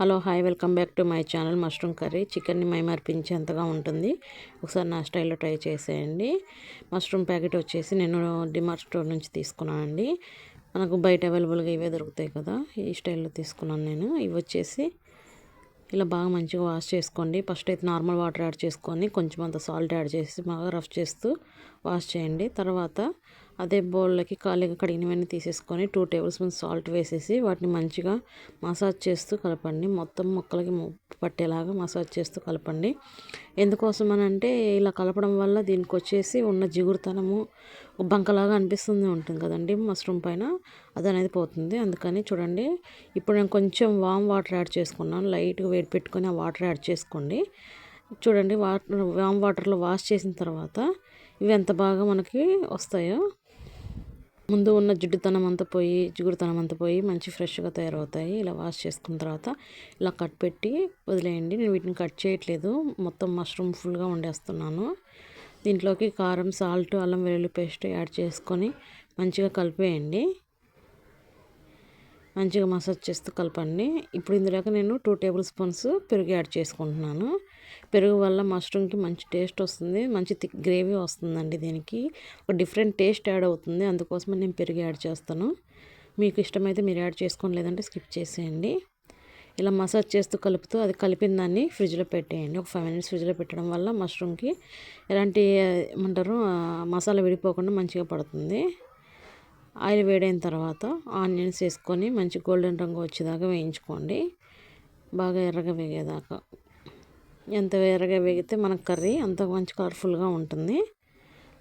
Hello hi welcome back to my channel mushroom curry. చికెన్ని మైమర్పించేంతగా ఉంటుంది ఒకసారి నా స్టైల్లో ట్రై చేసేయండి. మష్రూమ్ ప్యాకెట్ వచ్చేసి నేను డిమార్ట్ స్టోర్ నుంచి తీసుకున్నానండి. మనకు బయట అవైలబుల్గా ఇవే దొరుకుతాయి కదా ఈ స్టైల్లో తీసుకున్నాను నేను. ఇవి వచ్చేసి ఇలా బాగా మంచిగా వాష్ చేసుకోండి. ఫస్ట్ అయితే నార్మల్ వాటర్ యాడ్ చేసుకొని కొంచెం అంత సాల్ట్ యాడ్ చేసి బాగా రఫ్ చేస్తూ వాష్ చేయండి. తర్వాత అదే బౌల్లోకి ఖాళీగా కడిగినవన్నీ తీసేసుకొని టూ టేబుల్ స్పూన్ సాల్ట్ వేసేసి వాటిని మంచిగా మసాజ్ చేస్తూ కలపండి. మొత్తం మొక్కలకి పట్టేలాగా మసాజ్ చేస్తూ కలపండి. ఎందుకోసం అని అంటే ఇలా కలపడం వల్ల దీనికి వచ్చేసి ఉన్న జిగురుతనము బంకలాగా అనిపిస్తుంది ఉంటుంది కదండి మష్రూమ్ పైన. అది అనేది పోతుంది. అందుకని చూడండి ఇప్పుడు నేను కొంచెం వామ్ వాటర్ యాడ్ చేసుకున్నాను. లైట్గా వేడి పెట్టుకొని ఆ వాటర్ యాడ్ చేసుకోండి. చూడండి వాటర్ వామ్ వాటర్లో వాష్ చేసిన తర్వాత ఇవి ఎంత బాగా మనకి వస్తాయో ముందు ఉన్న జిడ్డుతనం అంతా పోయి జిగురుతనం అంతా పోయి మంచి ఫ్రెష్గా తయారవుతాయి. ఇలా వాష్ చేసుకున్న తర్వాత ఇలా కట్ పెట్టి వదిలేయండి. నేను వీటిని కట్ చేయట్లేదు. మొత్తం మష్రూమ్ ఫుల్గా వండేస్తున్నాను. దీంట్లోకి కారం సాల్ట్ అల్లం వెల్లుల్లి పేస్ట్ యాడ్ చేసుకొని మంచిగా కలిపేయండి. మంచిగా మసాజ్ చేస్తూ కలపండి. ఇప్పుడు ఇందులోకి నేను టూ టేబుల్ స్పూన్స్ పెరుగు యాడ్ చేసుకుంటున్నాను. పెరుగు వల్ల మష్రూమ్కి మంచి టేస్ట్ వస్తుంది. మంచి థిక్ గ్రేవీ వస్తుందండి దీనికి. ఒక డిఫరెంట్ టేస్ట్ యాడ్ అవుతుంది. అందుకోసమే నేను పెరుగు యాడ్ చేస్తాను. మీకు ఇష్టమైతే మీరు యాడ్ చేసుకోండి. లేదంటే స్కిప్ చేసేయండి. ఇలా మసాజ్ చేస్తూ కలుపుతూ అది కలిపిన దాన్ని ఫ్రిడ్జ్లో పెట్టేయండి. ఒక ఫైవ్ మినిట్స్ ఫ్రిడ్జ్లో పెట్టడం వల్ల మష్రూమ్కి ఎలాంటి ఏమంటారు మసాలా విడిపోకుండా మంచిగా పడుతుంది. ఆయిల్ వేడైన తర్వాత ఆనియన్స్ వేసుకొని మంచి గోల్డెన్ రంగు వచ్చేదాకా వేయించుకోండి. బాగా ఎర్రగా వేగేదాకా ఎంత ఎర్రగా వేగితే మనకు కర్రీ అంత మంచి కలర్ఫుల్గా ఉంటుంది.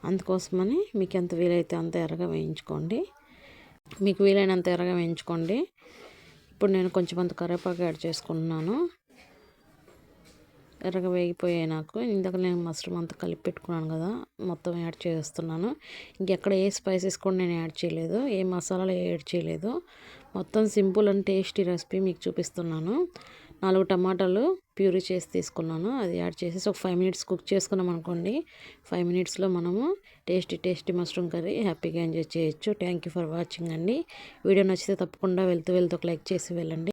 అందుకోసమని మీకు ఎంత వీలైతే అంత ఎర్రగా వేయించుకోండి. మీకు వీలైనంత ఎర్రగా వేయించుకోండి. ఇప్పుడు నేను కొంచెం అంత కరివేపాకు యాడ్ చేసుకుంటున్నాను. ఎర్రగా వేగిపోయాయి నాకు. ఇందాక నేను మష్రూమ్ అంతా కలిపి పెట్టుకున్నాను కదా మొత్తం యాడ్ చేస్తున్నాను. ఇంకెక్కడ ఏ స్పైసెస్ కూడా నేను యాడ్ చేయలేదు ఏ మసాలాలు యాడ్ చేయలేదు. మొత్తం సింపుల్ అండ్ టేస్టీ రెసిపీ మీకు చూపిస్తున్నాను. నాలుగు టమాటాలు ప్యూరీ చేసి తీసుకున్నాను. అది యాడ్ చేసేసి ఒక ఫైవ్ మినిట్స్ కుక్ చేసుకున్నాం అనుకోండి. ఫైవ్ మినిట్స్లో మనము టేస్టీ టేస్టీ మష్రూమ్ కర్రీ హ్యాపీగా ఎంజాయ్ చేయొచ్చు. థ్యాంక్ యూ ఫర్ వాచింగ్ అండి. వీడియో నచ్చితే తప్పకుండా వెళ్తూ వెళ్తూ ఒక లైక్ చేసి వెళ్ళండి.